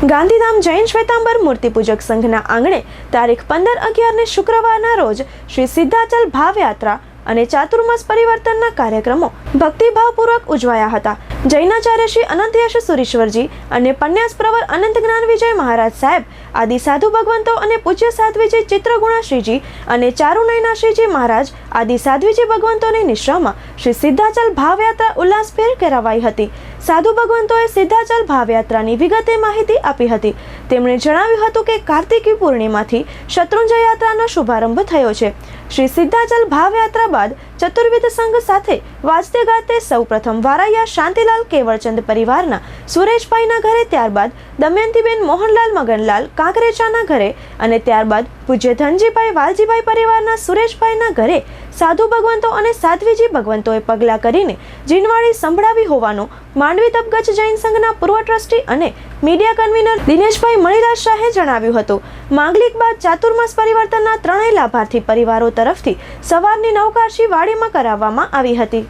ગાંધીધામ જૈન શ્વેતાંબર મૂર્તિ પૂજક સંઘના આંગણે તારીખ પંદર અગિયારને શુક્રવારના રોજ શ્રી સિદ્ધાચલ ભાવયાત્રા અને ચાતુર્માસ પરિવર્તનના કાર્યક્રમો ભક્તિભાવપૂર્વક ઉજવાયા હતા. જૈનાચાર્ય શ્રી અનંતયશ સુરીશ્વરજી અને પન્યાસ પ્રવર અનંત જ્ઞાન વિજય મહારાજ સાહેબ, આદિ સાધુ ભગવંતો અને પૂજ્ય સાધ્વીજી ચિત્રગુણા શ્રીજી અને ચારુનયના શ્રીજી મહારાજ, આદિ સાધ્વીજી ભગવંતોની નિશ્રામાં શ્રી સિદ્ધાચલ ભાવયાત્રા ઉલ્લાસભેર કરાવાઈ હતી. સાધુ ભગવંતોએ સિદ્ધાચલ ભાવયાત્રાની વિગતે માહિતી આપી હતી. તેમણે જણાવ્યું હતું કે કાર્તિકી પૂર્ણિમાથી શત્રુંજય યાત્રાનો શુભારંભ થયો છે. શ્રી સિદ્ધાચલ ભાવયાત્રા બાદ ચતુર્વિધ સંઘ સાથે વાજતે ગાતે સૌ પ્રથમ વારાયા શાંતિલાલ કેવળચંદ પરિવારના સુરેશભાઈના ઘરે, ત્યારબાદ દમયંતીબેન મોહનલાલ મગનલાલ કાંકરેચાના ઘરે અને ત્યારબાદ પૂજ્ય ધનજીભાઈ વાલજીભાઈ પરિવારના સુરેશભાઈના ઘરે સાધુ ભગવંતો અને સાધ્વીજી ભગવંતોએ પગલાં કરીને જીનવાળી સંભળાવી હોવાનું માંડવી તબગચ જૈન સંઘના પૂર્વ ટ્રસ્ટી અને મીડિયા કન્વીનર દિનેશભાઈ મણિલાલ શાહે જણાવ્યું હતું. માંગલિક બાદ ચાતુર્માસ પરિવર્તનના ત્રણેય લાભાર્થી પરિવારો તરફથી સવારની નવકાશી વાડીમાં કરાવવામાં આવી હતી.